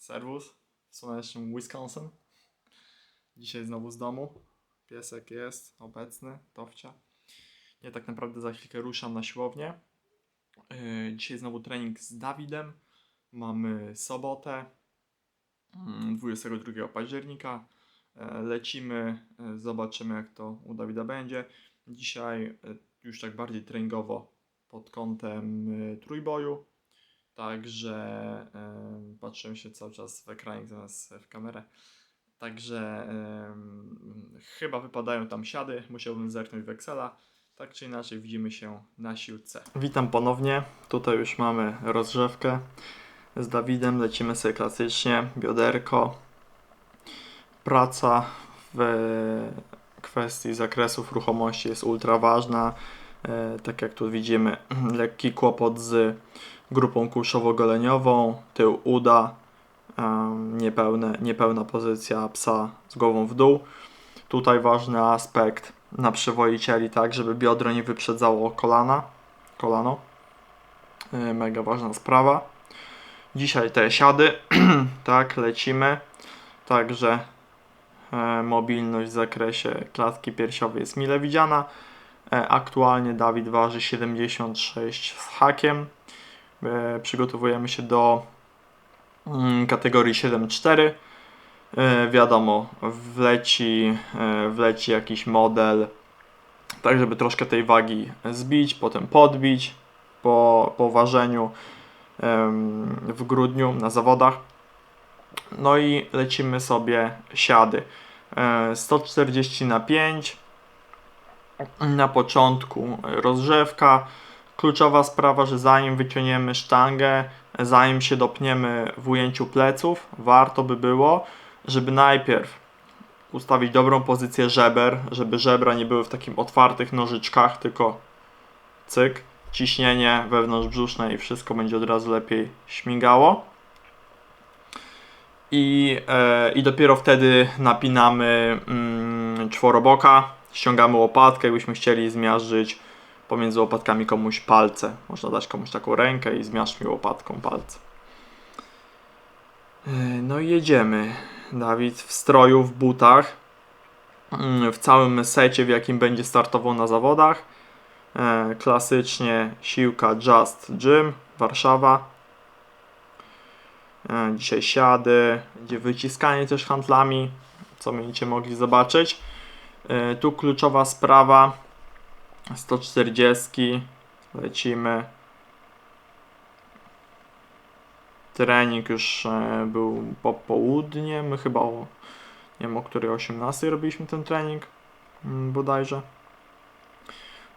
Serwus słonecznym Wisconsin. Dzisiaj znowu z domu. Piesek jest obecny, towcia. Ja tak naprawdę za chwilkę ruszam na siłownię. Yy, Dzisiaj znowu trening z Dawidem. Mamy sobotę, mm, 22 października. E, Lecimy, e, zobaczymy jak to u Dawida będzie. Dzisiaj już tak bardziej treningowo pod kątem trójboju. Także patrzyłem się cały czas w ekranie zamiast w kamerę. Także em, chyba wypadają tam siady. Musiałbym zerknąć w Excela. Tak czy inaczej widzimy się na siłce. Witam ponownie. Tutaj już mamy rozgrzewkę z Dawidem. Lecimy sobie klasycznie. Bioderko. Praca w kwestii zakresów ruchomości jest ultra ważna. E, tak jak tu widzimy, lekki kłopot z grupą kulszowo-goleniową, tył uda, niepełne, niepełna pozycja psa z głową w dół. Tutaj ważny aspekt na przywoicieli, tak, żeby biodro nie wyprzedzało kolana, kolano. E, Mega ważna sprawa. Dzisiaj te siady, tak, lecimy. Także e, mobilność w zakresie klatki piersiowej jest mile widziana. E, Aktualnie Dawid waży 76 z hakiem. E, Przygotowujemy się do mm, kategorii 7.4. E, Wiadomo, wleci, e, wleci jakiś model, tak żeby troszkę tej wagi zbić, potem podbić po, po ważeniu w grudniu na zawodach. No i lecimy sobie siady. E, 140 na 5. Na początku rozgrzewka. Kluczowa sprawa, że zanim wyciągniemy sztangę, zanim się dopniemy w ujęciu pleców, warto by było, żeby najpierw ustawić dobrą pozycję żeber, żeby żebra nie były w takim otwartych nożyczkach, tylko cyk, ciśnienie wewnątrzbrzuszne i wszystko będzie od razu lepiej śmigało. I, e, i dopiero wtedy napinamy mm, czworoboka, ściągamy łopatkę, jakbyśmy chcieli zmiażdżyć pomiędzy łopatkami komuś palce. Można dać komuś taką rękę i zmiażdż mi łopatką palce. E, No i jedziemy. Dawid w stroju, w butach, mm, w całym secie, w jakim będzie startował na zawodach. E, Klasycznie siłka Just Gym, Warszawa. E, Dzisiaj siady, będzie wyciskanie też handlami, co będziecie mogli zobaczyć. Tu kluczowa sprawa 140 lecimy. Trening już e, był po południe. My chyba o, nie wiem o której 18 robiliśmy ten trening mm, bodajże.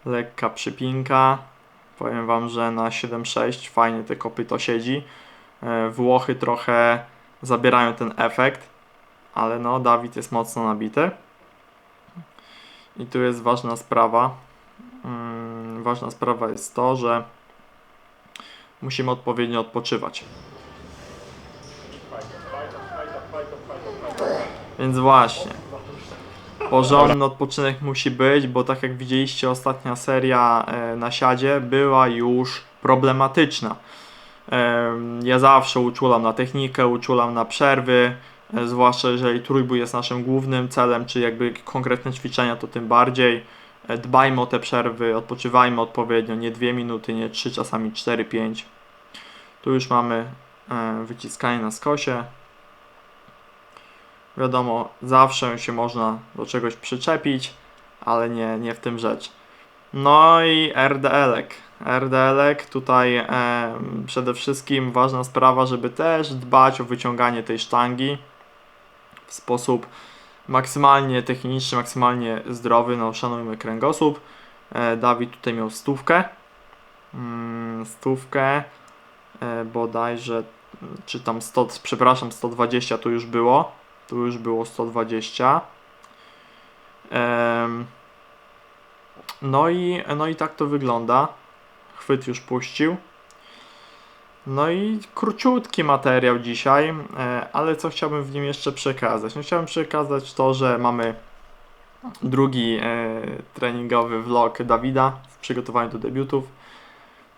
Lekka przypinka. Powiem wam, że na 7.6 fajnie te kopyto siedzi. E, Włochy trochę zabierają ten efekt, ale no Dawid jest mocno nabity. I tu jest ważna sprawa. Mm, ważna sprawa jest to, że musimy odpowiednio odpoczywać. Więc właśnie. Porządny odpoczynek musi być, bo tak jak widzieliście, ostatnia seria e, na siadzie była już problematyczna. Em, Ja zawsze uczulam na technikę, uczulam na przerwy, e, zwłaszcza jeżeli trójbój jest naszym głównym celem, czy jakby konkretne ćwiczenia, to tym bardziej. E, Dbajmy o te przerwy, odpoczywajmy odpowiednio, nie 2 minuty, nie 3, czasami 4-5. Tu już mamy e, wyciskanie na skosie. Wiadomo, zawsze się można do czegoś przyczepić, ale nie, nie w tym rzecz. No i RDL-ek. RDL-ek tutaj e, przede wszystkim ważna sprawa, żeby też dbać o wyciąganie tej sztangi w sposób maksymalnie techniczny, maksymalnie zdrowy. No, szanujmy kręgosłup. E, Dawid tutaj miał stówkę. Mm, stówkę e, bodajże, czy tam 100, przepraszam, 120 tu już było. Tu już było 120. Em, no i, no i tak to wygląda. Chwyt już puścił. No i króciutki materiał dzisiaj, e, ale co chciałbym w nim jeszcze przekazać? No chciałbym przekazać to, że mamy drugi e, treningowy vlog Dawida w przygotowaniu do debiutów.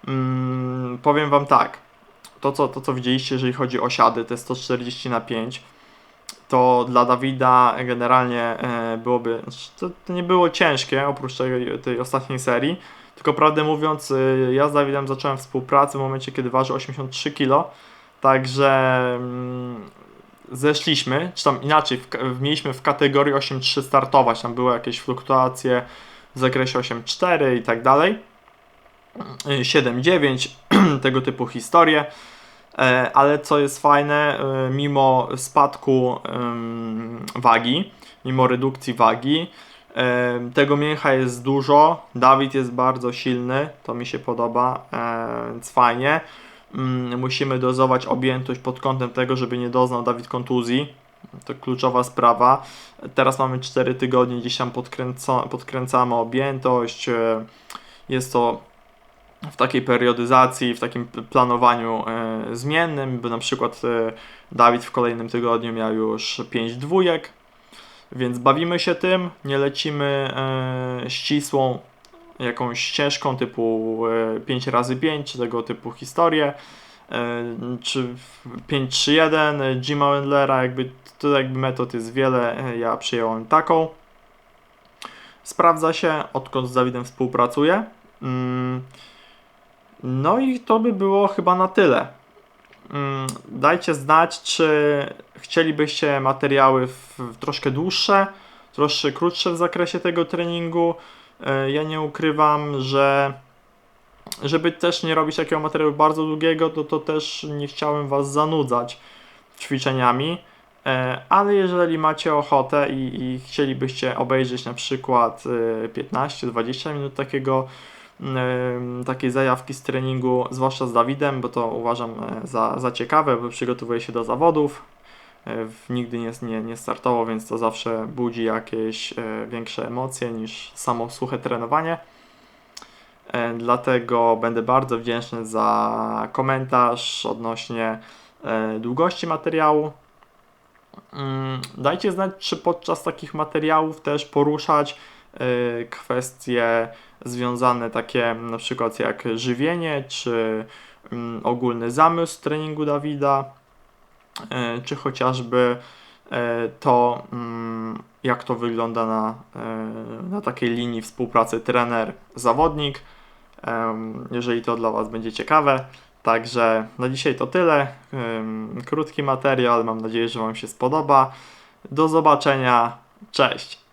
Mm, powiem Wam tak, to, co, to, co widzieliście, jeżeli chodzi o siady, te 140 na 5, to dla Dawida generalnie e, byłoby, znaczy, to, nie było ciężkie oprócz tej, tej ostatniej serii, tylko prawdę mówiąc, e, ja z Dawidem zacząłem współpracę w momencie, kiedy waży 83 kg, także mm, zeszliśmy, czy tam inaczej, w, mieliśmy w kategorii 8.3 startować, tam były jakieś fluktuacje w zakresie 8.4 i tak dalej, Y, 7.9, tego typu historie. E, Ale co jest fajne, e, mimo spadku wagi, mimo redukcji wagi, tego mięcha jest dużo. Dawid jest bardzo silny, to mi się podoba, więc fajnie. Mm, Musimy dozować objętość pod kątem tego, żeby nie doznał Dawid kontuzji. To kluczowa sprawa. Teraz mamy 4 tygodnie, gdzieś tam podkręca, podkręcamy objętość. Jest to w takiej periodyzacji, w takim planowaniu zmiennym, by na przykład e, Dawid w kolejnym tygodniu miał już 5 dwójek, więc bawimy się tym, nie lecimy e, ścisłą jakąś ścieżką typu e, 5 razy 5 czy tego typu historie, e, czy 5-3-1 Jima Wendlera, jakby to jakby metod jest wiele, e, ja przyjąłem taką. Sprawdza się, odkąd z Dawidem współpracuję. Mm, no i to by było chyba na tyle. Mm, Dajcie znać, czy chcielibyście materiały w, w troszkę dłuższe, troszkę krótsze w zakresie tego treningu. E, Ja nie ukrywam, że żeby też nie robić takiego materiału bardzo długiego, to, to też nie chciałem Was zanudzać ćwiczeniami. E, Ale jeżeli macie ochotę i, i chcielibyście obejrzeć na przykład e, 15-20 minut takiego takiej zajawki z treningu, zwłaszcza z Dawidem, bo to uważam e, za, za ciekawe, bo przygotowuję się do zawodów. E, Nigdy nie, nie, nie startował, więc to zawsze budzi jakieś e, większe emocje niż samo suche trenowanie. Dlatego będę bardzo wdzięczny za komentarz odnośnie długości materiału. Mm, Dajcie znać, czy podczas takich materiałów też poruszać kwestie związane takie na przykład jak żywienie, czy mm, ogólny zamysł treningu Dawida, e, czy chociażby e, to, mm, jak to wygląda na, na takiej linii współpracy trener-zawodnik. Jeżeli to dla Was będzie ciekawe. Także na dzisiaj to tyle. Krótki materiał, mam nadzieję, że Wam się spodoba. Do zobaczenia. Cześć.